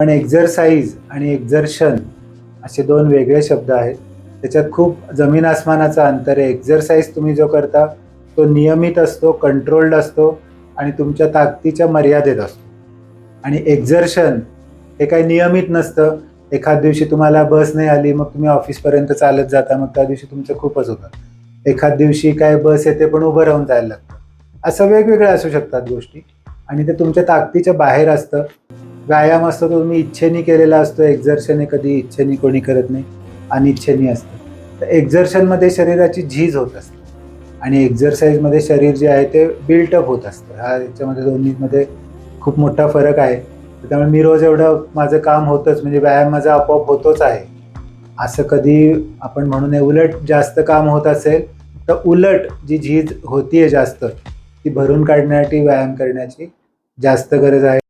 पण एक्झरसाईज आणि एक्झर्शन असे दोन वेगळे शब्द आहेत. त्याच्यात खूप जमीन आसमानाचं अंतर आहे. एक्झरसाईज तुम्ही जो करता तो नियमित असतो कंट्रोल्ड असतो आणि तुमच्या ताकदीच्या मर्यादेत असतो. आणि एक्झर्शन हे काही नियमित नसतं. एखाद दिवशी तुम्हाला बस नाही आली मग तुम्ही ऑफिसपर्यंत चालत जाता मग त्या दिवशी तुमचं खूपच होतं. एखाद दिवशी काय बस येते पण उभं राहून जायला लागतं. असं वेगवेगळ्या असू शकतात गोष्टी आणि ते तुमच्या ताकदीच्या बाहेर असतं. व्यायाम असतो तो तुम्ही इच्छेने केलेला असतो एक्झर्शन हे कधी इच्छेने कोणी करत नाही अनिच्छेने असतं. तर एक्झर्शनमध्ये शरीराची झीज होत असते. आणि एक्झरसाईजमध्ये शरीर जे आहे ते बिल्टअप होत असतं. हा याच्यामध्ये दोन्हीमध्ये खूप मोठा फरक आहे. त्यामुळे मी रोज एवढं माझं काम होतंच म्हणजे व्यायाम माझा आपोआप होतोच आहे. असं कधी आपण म्हणू नये उलट जास्त काम होत असेल तर उलट जी झीज होती आहे जास्त ती भरून काढण्यासाठी व्यायाम करण्याची जास्त गरज आहे.